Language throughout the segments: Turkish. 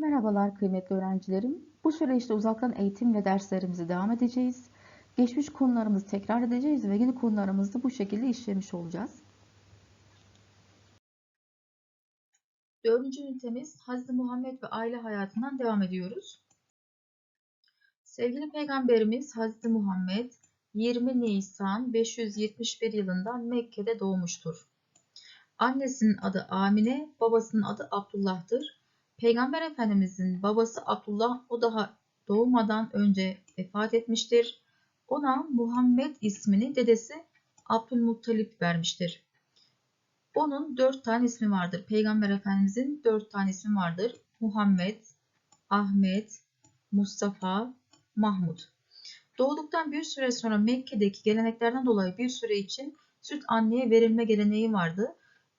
Merhabalar kıymetli öğrencilerim. Bu süreçte uzaktan eğitimle derslerimize devam edeceğiz. Geçmiş konularımızı tekrar edeceğiz ve yeni konularımızı bu şekilde işlemiş olacağız. Dördüncü ünitemiz Hazreti Muhammed ve aile hayatından devam ediyoruz. Sevgili Peygamberimiz Hazreti Muhammed 20 Nisan 571 yılında Mekke'de doğmuştur. Annesinin adı Amine, babasının adı Abdullah'tır. Peygamber Efendimizin babası Abdullah o daha doğmadan önce vefat etmiştir. Ona Muhammed ismini dedesi Abdülmuttalip vermiştir. Onun dört tane ismi vardır. Peygamber Efendimizin dört tane ismi vardır. Muhammed, Ahmet, Mustafa, Mahmud. Doğduktan bir süre sonra Mekke'deki geleneklerden dolayı bir süre için süt anneye verilme geleneği vardı.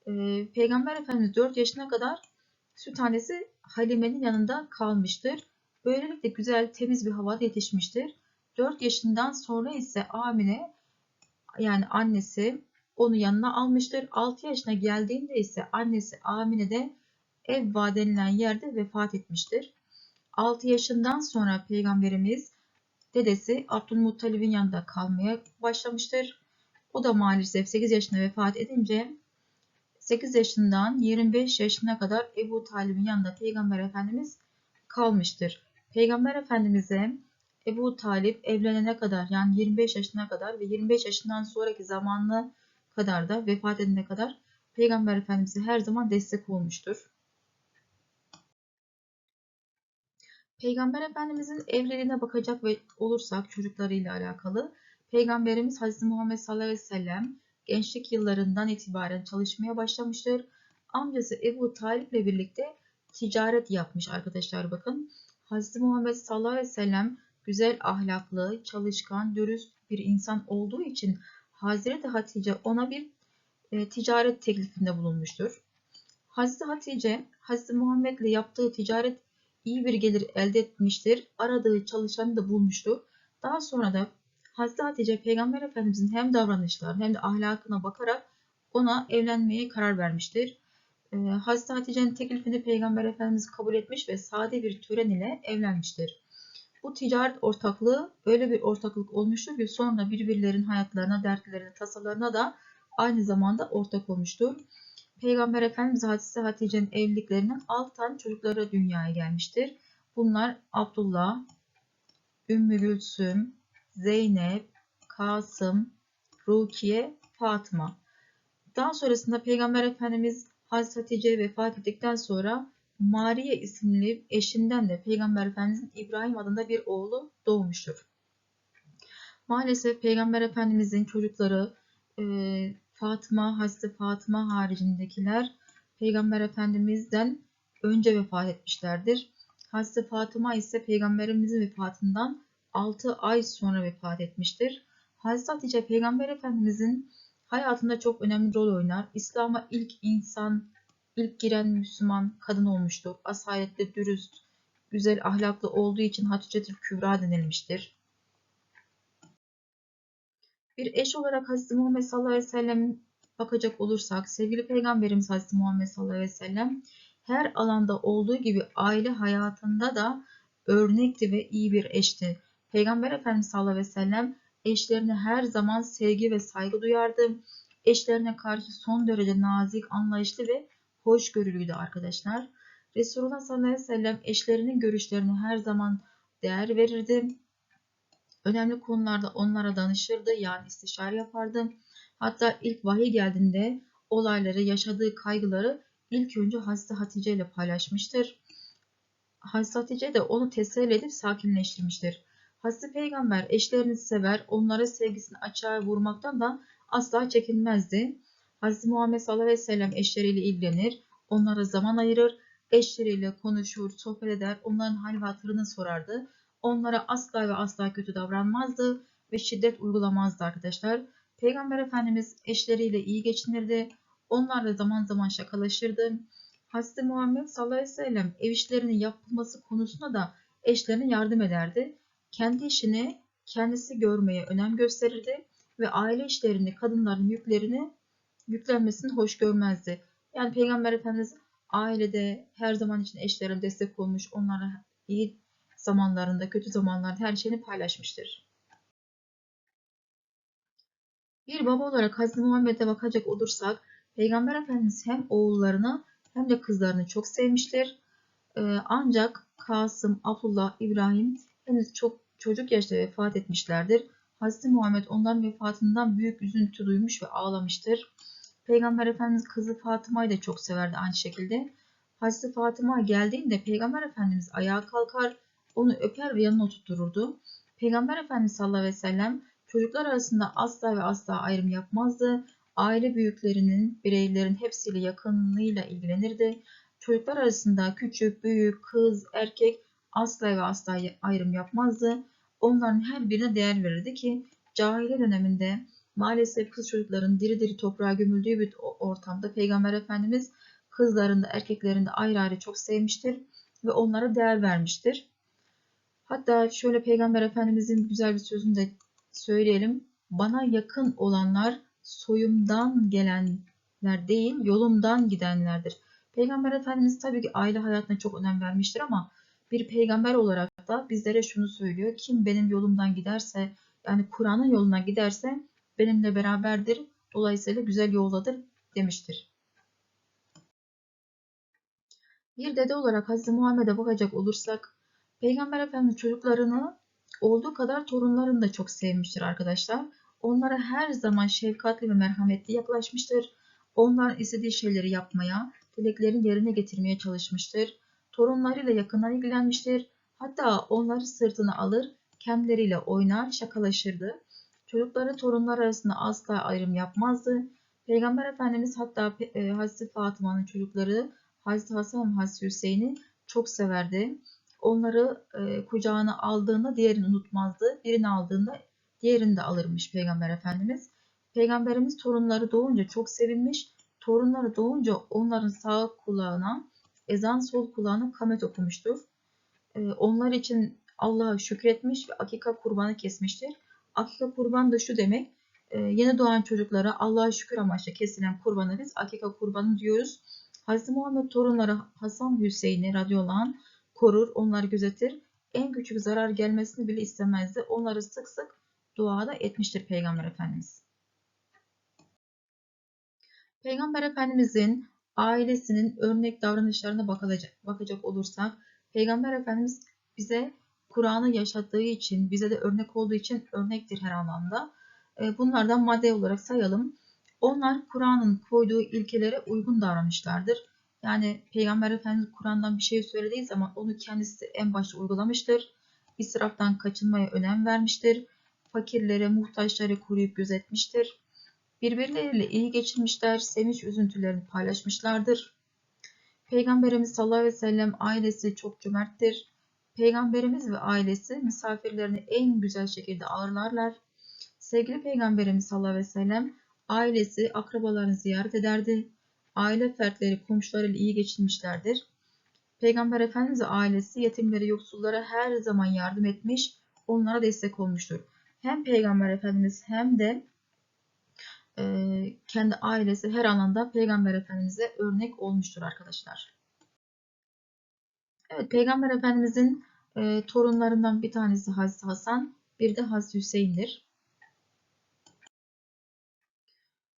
Ee, Peygamber Efendimiz 4 yaşına kadar süthanesi Halime'nin yanında kalmıştır. Böylelikle güzel, temiz bir havada yetişmiştir. 4 yaşından sonra ise Amine yani annesi onu yanına almıştır. 6 yaşına geldiğinde ise annesi Amine de Evva denilen yerde vefat etmiştir. 6 yaşından sonra Peygamberimiz dedesi Abdülmuttalib'in yanında kalmaya başlamıştır. O da maalesef 8 yaşında vefat edince 8 yaşından 25 yaşına kadar Ebu Talib'in yanında Peygamber Efendimiz kalmıştır. Peygamber Efendimiz'e Ebu Talip evlenene kadar yani 25 yaşına kadar ve 25 yaşından sonraki zamanlı kadar da vefat edene kadar Peygamber Efendimiz'e her zaman destek olmuştur. Peygamber Efendimiz'in evliliğine bakacak ve olursak çocuklarıyla alakalı Peygamberimiz Hazreti Muhammed sallallahu aleyhi ve sellem gençlik yıllarından itibaren çalışmaya başlamıştır. Amcası Ebu Talip ile birlikte ticaret yapmış arkadaşlar bakın. Hazreti Muhammed sallallahu aleyhi ve sellem güzel ahlaklı, çalışkan, dürüst bir insan olduğu için Hazreti Hatice ona bir e, ticaret teklifinde bulunmuştur. Hazreti Hatice, Hazreti Muhammed ile yaptığı ticaret iyi bir gelir elde etmiştir. Aradığı çalışanı da bulmuştur. Daha sonra da Hazreti Hatice Peygamber Efendimizin hem davranışlarına hem de ahlakına bakarak ona evlenmeye karar vermiştir. Ee, Hazreti Hatice'nin teklifini Peygamber Efendimiz kabul etmiş ve sade bir tören ile evlenmiştir. Bu ticaret ortaklığı öyle bir ortaklık olmuştur ki sonra birbirlerinin hayatlarına, dertlerine, tasalarına da aynı zamanda ortak olmuştur. Peygamber Efendimiz Hazreti Hatice'nin evliliklerinden 6 tane çocukları dünyaya gelmiştir. Bunlar Abdullah, Ümmü Gülsüm, Zeynep, Kasım, Rukiye, Fatıma. Daha sonrasında Peygamber Efendimiz Hazreti Hatice vefat ettikten sonra Mariye isimli eşinden de Peygamber Efendimizin İbrahim adında bir oğlu doğmuştur. Maalesef Peygamber Efendimizin çocukları e, Fatıma, Hazreti Fatıma haricindekiler Peygamber Efendimiz'den önce vefat etmişlerdir. Hazreti Fatıma ise Peygamberimizin vefatından 6 ay sonra vefat etmiştir. Hazreti Hatice Peygamber Efendimizin hayatında çok önemli rol oynar. İslam'a ilk insan, ilk giren Müslüman kadın olmuştur. Asaletli, dürüst, güzel ahlaklı olduğu için Hatice Kübra denilmiştir. Bir eş olarak Hazreti Muhammed sallallahu aleyhi ve sellem bakacak olursak sevgili Peygamberimiz Hazreti Muhammed sallallahu aleyhi ve sellem her alanda olduğu gibi aile hayatında da örnekti ve iyi bir eşti. Peygamber Efendimiz sallallahu aleyhi ve sellem eşlerine her zaman sevgi ve saygı duyardı. Eşlerine karşı son derece nazik, anlayışlı ve hoşgörülüydü arkadaşlar. Resulullah sallallahu aleyhi ve sellem eşlerinin görüşlerine her zaman değer verirdi. Önemli konularda onlara danışırdı yani istişare yapardı. Hatta ilk vahiy geldiğinde olayları, yaşadığı kaygıları ilk önce Hazreti Hatice ile paylaşmıştır. Hazreti Hatice de onu teselli edip sakinleştirmiştir. Hazreti Peygamber eşlerini sever, onlara sevgisini açığa vurmaktan da asla çekinmezdi. Hazreti Muhammed sallallahu aleyhi ve sellem eşleriyle ilgilenir, onlara zaman ayırır, eşleriyle konuşur, sohbet eder, onların hal ve hatırını sorardı. Onlara asla ve asla kötü davranmazdı ve şiddet uygulamazdı arkadaşlar. Peygamber Efendimiz eşleriyle iyi geçinirdi. Onlarla zaman zaman şakalaşırdı. Hazreti Muhammed sallallahu aleyhi ve sellem ev işlerinin yapılması konusunda da eşlerine yardım ederdi. Kendi işini kendisi görmeye önem gösterirdi ve aile işlerini kadınların yüklerini yüklenmesini hoş görmezdi. Yani Peygamber Efendimiz ailede her zaman için eşlerine destek olmuş, onlara iyi zamanlarında, kötü zamanlarda her şeyini paylaşmıştır. Bir baba olarak Hazreti Muhammed'e bakacak olursak, Peygamber Efendimiz hem oğullarını hem de kızlarını çok sevmiştir. Ee, ancak Kasım, Abdullah, İbrahim henüz çok çocuk yaşta vefat etmişlerdir. Hazreti Muhammed onların vefatından büyük üzüntü duymuş ve ağlamıştır. Peygamber Efendimiz kızı Fatıma'yı da çok severdi aynı şekilde. Hazreti Fatıma geldiğinde Peygamber Efendimiz ayağa kalkar, onu öper ve yanına oturtururdu. Peygamber Efendimiz sallallahu aleyhi ve sellem çocuklar arasında asla ve asla ayrım yapmazdı. Aile büyüklerinin, bireylerin hepsiyle yakınlığıyla ilgilenirdi. Çocuklar arasında küçük, büyük, kız, erkek asla ve asla ayrım yapmazdı. Onların her birine değer verirdi ki cahiliye döneminde maalesef kız çocukların diri diri toprağa gömüldüğü bir ortamda Peygamber Efendimiz kızlarında erkeklerinde ayrı ayrı çok sevmiştir ve onlara değer vermiştir. Hatta şöyle Peygamber Efendimizin güzel bir sözünü de söyleyelim. Bana yakın olanlar soyumdan gelenler değil, yolumdan gidenlerdir. Peygamber Efendimiz tabii ki aile hayatına çok önem vermiştir ama bir peygamber olarak da bizlere şunu söylüyor. Kim benim yolumdan giderse, yani Kur'an'ın yoluna giderse benimle beraberdir. Dolayısıyla güzel yoldadır demiştir. Bir dede olarak Hazreti Muhammed'e bakacak olursak, Peygamber Efendimiz çocuklarını olduğu kadar torunlarını da çok sevmiştir arkadaşlar. Onlara her zaman şefkatli ve merhametli yaklaşmıştır. Onların istediği şeyleri yapmaya, dileklerini yerine getirmeye çalışmıştır. Torunlarıyla yakından ilgilenmiştir. Hatta onları sırtına alır, kendileriyle oynar, şakalaşırdı. Çocukları torunlar arasında asla ayrım yapmazdı. Peygamber Efendimiz hatta e, Hazreti Fatıma'nın çocukları Hazreti Hasan ve Hazreti Hüseyin'i çok severdi. Onları e, kucağına aldığında diğerini unutmazdı. Birini aldığında diğerini de alırmış Peygamber Efendimiz. Peygamberimiz torunları doğunca çok sevinmiş. Torunları doğunca onların sağ kulağına ezan sol kulağına kamet okumuştur. E, onlar için Allah'a şükretmiş ve akika kurbanı kesmiştir. Akika kurban da şu demek, e, yeni doğan çocuklara Allah'a şükür amaçlı kesilen kurbanı biz akika kurbanı diyoruz. Hz. Muhammed torunları Hasan Hüseyin'i radıyallahu anh korur, onları gözetir. En küçük zarar gelmesini bile istemezdi. Onları sık sık duada etmiştir Peygamber Efendimiz. Peygamber Efendimizin ailesinin örnek davranışlarına bakacak, bakacak olursak, Peygamber Efendimiz bize Kur'an'ı yaşattığı için, bize de örnek olduğu için örnektir her anlamda. E, bunlardan madde olarak sayalım. Onlar Kur'an'ın koyduğu ilkelere uygun davranmışlardır. Yani Peygamber Efendimiz Kur'an'dan bir şey söylediği zaman onu kendisi en başta uygulamıştır. İsraftan kaçınmaya önem vermiştir. Fakirlere, muhtaçları koruyup gözetmiştir. Birbirleriyle iyi geçirmişler, sevinç üzüntülerini paylaşmışlardır. Peygamberimiz sallallahu aleyhi ve sellem ailesi çok cömerttir. Peygamberimiz ve ailesi misafirlerini en güzel şekilde ağırlarlar. Sevgili Peygamberimiz sallallahu aleyhi ve sellem ailesi akrabalarını ziyaret ederdi. Aile fertleri komşularıyla iyi geçinmişlerdir. Peygamber Efendimiz ailesi yetimlere, yoksullara her zaman yardım etmiş, onlara destek olmuştur. Hem Peygamber Efendimiz hem de kendi ailesi her alanda Peygamber Efendimiz'e örnek olmuştur arkadaşlar. Evet, Peygamber Efendimiz'in e, torunlarından bir tanesi Hazreti Hasan, bir de Hazreti Hüseyin'dir.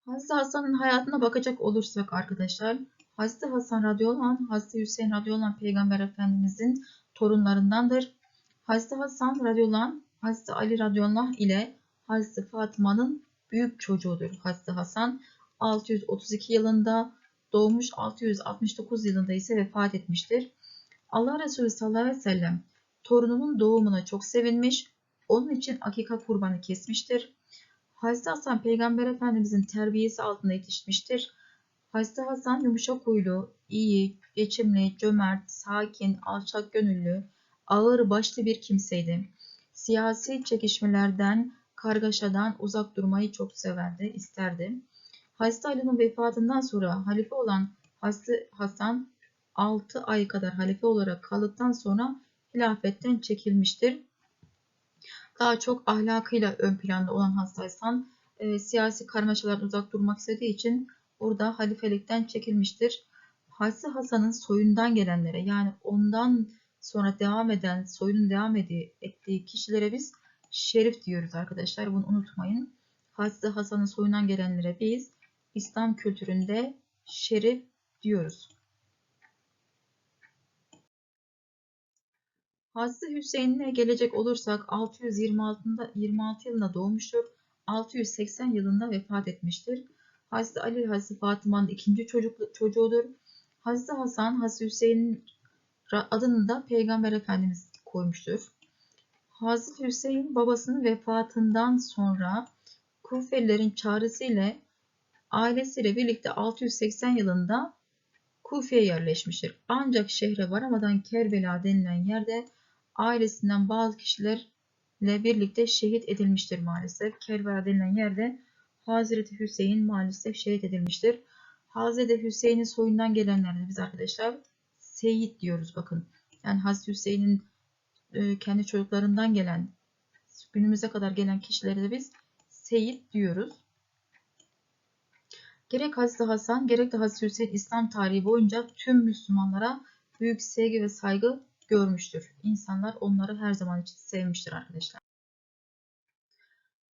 Hazreti Hasan'ın hayatına bakacak olursak arkadaşlar, Hazreti Hasan radıyallahu anh, Hazreti Hüseyin radıyallahu anh Peygamber Efendimiz'in torunlarındandır. Hazreti Hasan radıyallahu anh, Hazreti Ali radıyallahu anh ile Hazreti Fatıma'nın büyük çocuğudur Hazreti Hasan. 632 yılında doğmuş, 669 yılında ise vefat etmiştir. Allah Resulü sallallahu aleyhi ve sellem torununun doğumuna çok sevinmiş, onun için akika kurbanı kesmiştir. Hazreti Hasan Peygamber Efendimizin terbiyesi altında yetişmiştir. Hazreti Hasan yumuşak huylu, iyi, geçimli, cömert, sakin, alçak gönüllü, ağır başlı bir kimseydi. Siyasi çekişmelerden, kargaşadan uzak durmayı çok severdi, isterdi. Hazreti Ali'nin vefatından sonra halife olan Hasan 6 ay kadar halife olarak kaldıktan sonra hilafetten çekilmiştir. Daha çok ahlakıyla ön planda olan Hasan e, siyasi karmaşalardan uzak durmak istediği için burada halifelikten çekilmiştir. Hazreti Hasan'ın soyundan gelenlere yani ondan sonra devam eden, soyunun devam ettiği kişilere biz şerif diyoruz arkadaşlar. Bunu unutmayın. Hazreti Hasan'ın soyundan gelenlere biz İslam kültüründe şerif diyoruz. Hazreti Hüseyin'e gelecek olursak 626'da 26 yılında doğmuştur. 680 yılında vefat etmiştir. Hazreti Ali Hazreti Fatıma'nın ikinci çocuk, çocuğudur. Hazreti Hasan Hazreti Hüseyin'in adını da Peygamber Efendimiz koymuştur. Hazreti Hüseyin babasının vefatından sonra Kufelilerin çağrısıyla ailesiyle birlikte 680 yılında Kufe'ye yerleşmiştir. Ancak şehre varamadan Kerbela denilen yerde ailesinden bazı kişilerle birlikte şehit edilmiştir maalesef. Kerbela denilen yerde Hazreti Hüseyin maalesef şehit edilmiştir. Hazreti Hüseyin'in soyundan gelenlerde biz arkadaşlar Seyit diyoruz bakın. Yani Hazreti Hüseyin'in e, kendi çocuklarından gelen günümüze kadar gelen kişilere de biz Seyit diyoruz. Gerek Hazreti Hasan gerek de Hazreti Hüseyin İslam tarihi boyunca tüm Müslümanlara büyük sevgi ve saygı görmüştür. İnsanlar onları her zaman için sevmiştir arkadaşlar.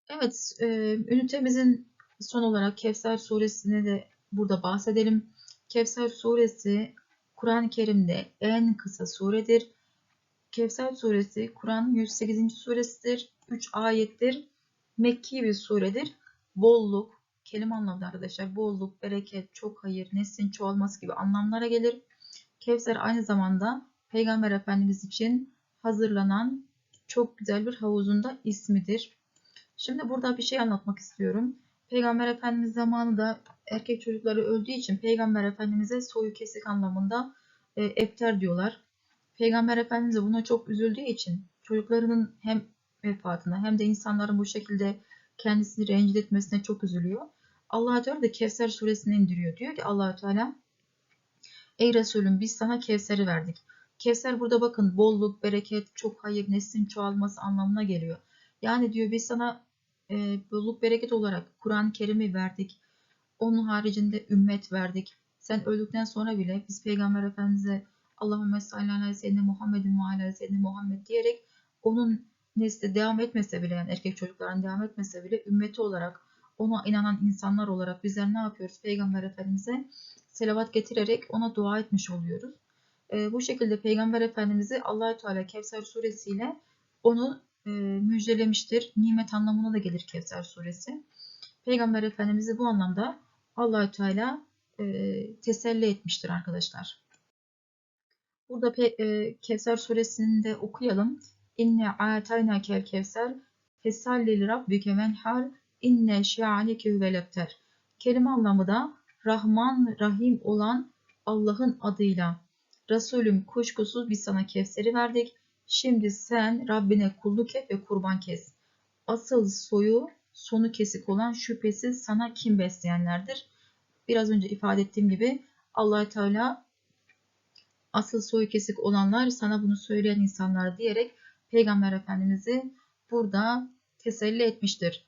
Evet, e, ünitemizin son olarak Kevser suresini de burada bahsedelim. Kevser suresi Kur'an-ı Kerim'de en kısa suredir. Kevser suresi Kur'an'ın 108. suresidir. 3 ayettir. Mekki bir suredir. Bolluk, kelime anlamda arkadaşlar bolluk, bereket, çok hayır, neslin çoğalması gibi anlamlara gelir. Kevser aynı zamanda Peygamber Efendimiz için hazırlanan çok güzel bir havuzunda ismidir. Şimdi burada bir şey anlatmak istiyorum. Peygamber Efendimiz zamanında erkek çocukları öldüğü için Peygamber Efendimiz'e soyu kesik anlamında e, epter diyorlar. Peygamber Efendimiz de buna çok üzüldüğü için çocuklarının hem vefatına hem de insanların bu şekilde kendisini rencide etmesine çok üzülüyor. Allah Teala da Kevser suresini indiriyor. Diyor ki allah Teala Ey Resulüm biz sana Kevser'i verdik. Kevser burada bakın bolluk, bereket, çok hayır, neslin çoğalması anlamına geliyor. Yani diyor biz sana e, bolluk, bereket olarak Kur'an-ı Kerim'i verdik. Onun haricinde ümmet verdik. Sen öldükten sonra bile biz Peygamber Efendimiz'e Allahümme salli ala seyyidine Muhammedin ve ala seyyidine Muhammed diyerek onun nesli devam etmese bile yani erkek çocukların devam etmese bile ümmeti olarak ona inanan insanlar olarak bizler ne yapıyoruz? Peygamber Efendimiz'e selavat getirerek ona dua etmiş oluyoruz. E, bu şekilde Peygamber Efendimiz'i allah Teala Kevser suresiyle onu e, müjdelemiştir. Nimet anlamına da gelir Kevser suresi. Peygamber Efendimiz'i bu anlamda allah Teala e, teselli etmiştir arkadaşlar. Burada e, Kevser suresini de okuyalım. İnne atayna kel kevser fesallil rabbike menhar inne şi'anike huvelebter. Kelime anlamı da Rahman Rahim olan Allah'ın adıyla. Resulüm kuşkusuz biz sana Kevser'i verdik. Şimdi sen Rabbine kulluk et ve kurban kes. Asıl soyu sonu kesik olan şüphesiz sana kim besleyenlerdir? Biraz önce ifade ettiğim gibi allah Teala asıl soyu kesik olanlar sana bunu söyleyen insanlar diyerek Peygamber Efendimiz'i burada teselli etmiştir.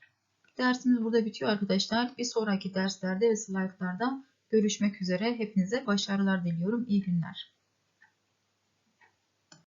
Dersimiz burada bitiyor arkadaşlar. Bir sonraki derslerde ve slaytlarda görüşmek üzere. Hepinize başarılar diliyorum. İyi günler.